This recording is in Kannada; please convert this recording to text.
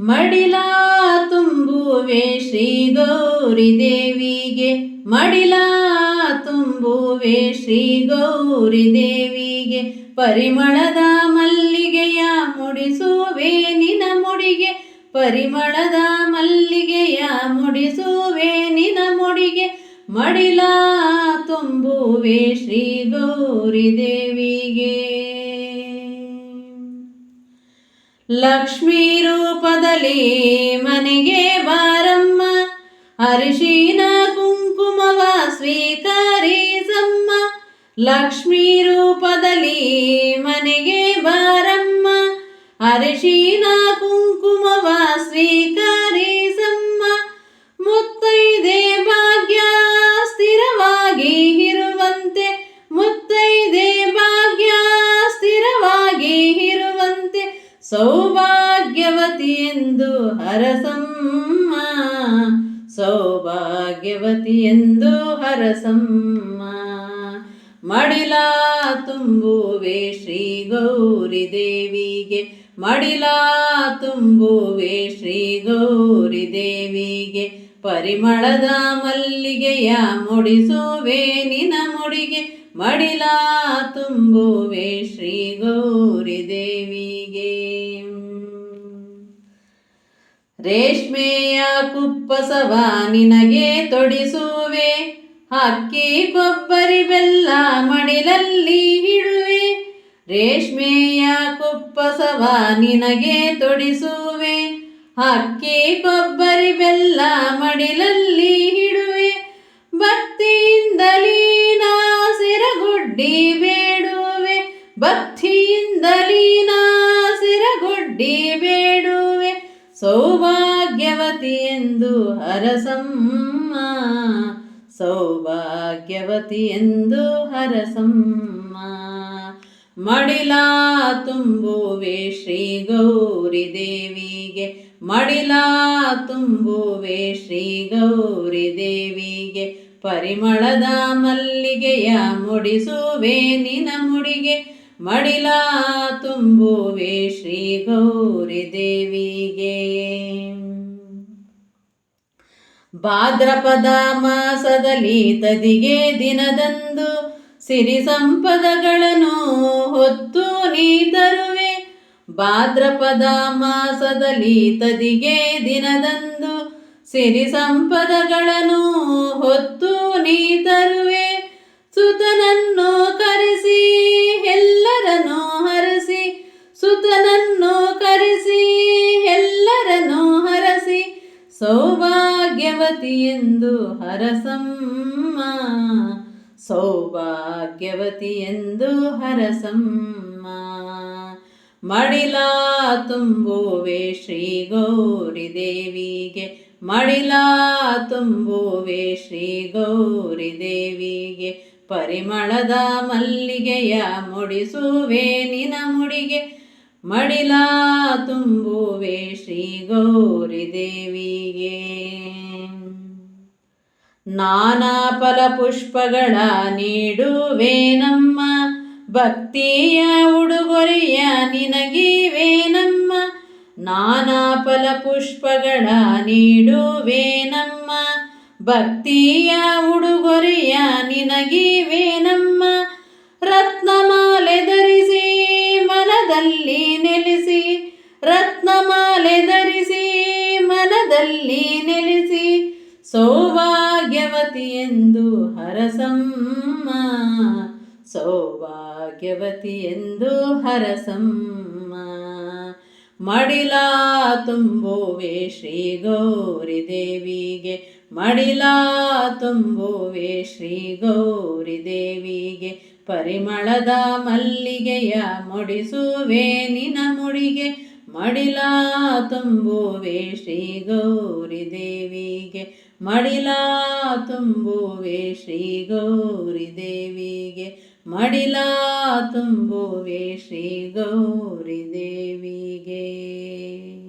ಮಡಿಲ ತುಂಬುವೆ ಶ್ರೀ ಗೌರಿ ದೇವಿಗೆ. ಮಡಿಲ ತುಂಬುವೆ ಶ್ರೀ ಗೌರಿ ದೇವಿಗೆ. ಪರಿಮಳದ ಮಲ್ಲಿಗೆಯ ಮುಡಿಸುವೆ ನಿನ ಮುಡಿಗೆ. ಪರಿಮಳದ ಮಲ್ಲಿಗೆಯ ಮುಡಿಸುವೆ ನಿನ ಮುಡಿಗೆ. ಮಡಿಲ ತುಂಬುವೆ ಶ್ರೀ ಗೌರಿ ದೇವಿಗೆ ಲಕ್ಷ್ಮೀ ರೂಪದಲ್ಲಿ ಮನೆಗೆ ಬಾರಮ್ಮ. ಅರಿಶಿನ ಕುಂಕುಮವ ಸ್ವೀಕರಿಸಮ್ಮ. ಲಕ್ಷ್ಮೀ ರೂಪದಲ್ಲಿ ಮನೆಗೆ ಬಾರಮ್ಮ. ಅರಿಶಿನ ಹರಸಮ್ಮ, ಸೌಭಾಗ್ಯವತಿ ಎಂದು ಹರಸಮ್ಮ. ಮಡಿಲ ತುಂಬುವೆ ಶ್ರೀ ಗೌರಿ ದೇವಿಗೆ, ಮಡಿಲ ತುಂಬುವೆ ಶ್ರೀ ಗೌರಿ ದೇವಿಗೆ, ಪರಿಮಳದ ಮಲ್ಲಿಗೆಯ ಮುಡಿಸುವೆ ನಿನ ಮುಡಿಗೆ, ಮಡಿಲ ತುಂಬುವೆ ಶ್ರೀ ಗೌರಿ ದೇವಿಗೆ. ರೇಷ್ಮೆಯ ಕುಪ್ಪಸವ ನಿನಗೆ ತೊಡಿಸುವೆ. ಅಕ್ಕಿ, ಕೊಬ್ಬರಿ, ಬೆಲ್ಲ ಮಡಿಲಲ್ಲಿ ಹಿಡುವೆ ರೇಷ್ಮೆಯ ಕುಪ್ಪಸವ ನಿನಗೆ ತೊಡಿಸುವೆ. ಅಕ್ಕಿ, ಕೊಬ್ಬರಿ, ಬೆಲ್ಲ ಮಡಿಲಲ್ಲಿ ಹಿಡುವೆ ಭಕ್ತಿಯಿಂದಲೀ ನಾ ಸಿರಗುಡ್ಡಿ ಬೇಡುವೆ. ಭಕ್ತಿಯಿಂದಲೀ ನಾ ಸಿರಗುಡ್ಡಿ ಎಂದು ಹರಸಮ್ಮ. ಸೌಭಾಗ್ಯವತಿ ಎಂದು ಹರಸಮ್ಮ. ಮಡಿಲಾ ತುಂಬುವೆ ಶ್ರೀ ಗೌರಿ ದೇವಿಗೆ, ಮಡಿಲಾ ತುಂಬುವೆ ಶ್ರೀ ಗೌರಿ ದೇವಿಗೆ, ಪರಿಮಳದ ಮಲ್ಲಿಗೆಯ ಮುಡಿಸುವೆ ನಿನ ಮುಡಿಗೆ, ಮಡಿಲಾ ತುಂಬುವೆ ಶ್ರೀ ಗೌರಿ ದೇವಿಗೆ. ಭಾದ್ರಪದ ಮಾಸದಲ್ಲಿ ತದಿಗೆ ದಿನದಂದು ಸಿರಿ ಸಂಪದಗಳನ್ನು ಹೊತ್ತು ನೀ ತರುವೆ ಭಾದ್ರಪದ ಮಾಸದಲ್ಲಿ ತದಿಗೆ ದಿನದಂದು ಸಿರಿ ಸಂಪದಗಳನ್ನು ಹೊತ್ತು ಸೌಭಾಗ್ಯವತಿ ಎಂದು ಹರಸಮ್ಮ. ಸೌಭಾಗ್ಯವತಿ ಎಂದು ಹರಸಮ್ಮ. ಮಡಿಲ ತುಂಬುವೆ ಶ್ರೀ ಗೌರಿ ದೇವಿಗೆ, ಮಡಿಲ ತುಂಬುವೆ ಶ್ರೀ ಗೌರಿ ದೇವಿಗೆ, ಪರಿಮಳದ ಮಲ್ಲಿಗೆಯ ಮುಡಿಸುವೆ ನಿನ ಮುಡಿಗೆ. ಮಡಿಲ ತುಂಬುವೆ ಶ್ರೀ ಗೌರಿ ದೇವಿಗೆ. ನಾನಾ ಫಲ ಪುಷ್ಪಗಳ ನೀಡುವೆ ನಮ್ಮ ಭಕ್ತಿಯ ಉಡುಗೊರೆಯ ನಿನಗಿವೆ ನಮ್ಮ ನಾನಾ ಫಲ ಪುಷ್ಪಗಳ ನೀಡುವೆ ನಮ್ಮ ಭಕ್ತಿಯ ಉಡುಗೊರೆಯ ನಿನಗಿವೆ ನಮ್ಮ ಸೌಭಾಗ್ಯವತಿ ಎಂದು ಹರಸಮ್ಮ. ಸೌಭಾಗ್ಯವತಿ ಎಂದು ಹರಸಮ್ಮ. ಮಡಿಲಾ ತುಂಬುವೆ ಶ್ರೀ ಗೌರಿ ದೇವಿಗೆ, ಮಡಿಲಾ ತುಂಬುವೆ ಶ್ರೀ ಗೌರಿ ದೇವಿಗೆ, ಪರಿಮಳದ ಮಲ್ಲಿಗೆಯ ಮುಡಿಸುವೆ ನಿನ ಮುಡಿಗೆ. ಮಡಿಲ ತುಂಬುವೆ ಶ್ರೀ ಗೌರಿ ದೇವಿಗೆ. ಮಡಿಲಾ ತುಂಬುವೆ ಶ್ರೀ ಗೌರಿ ದೇವಿಗೆ. ಮಡಿಲಾ ತುಂಬುವೆ ಶ್ರೀ ಗೌರಿ ದೇವಿಗೆ.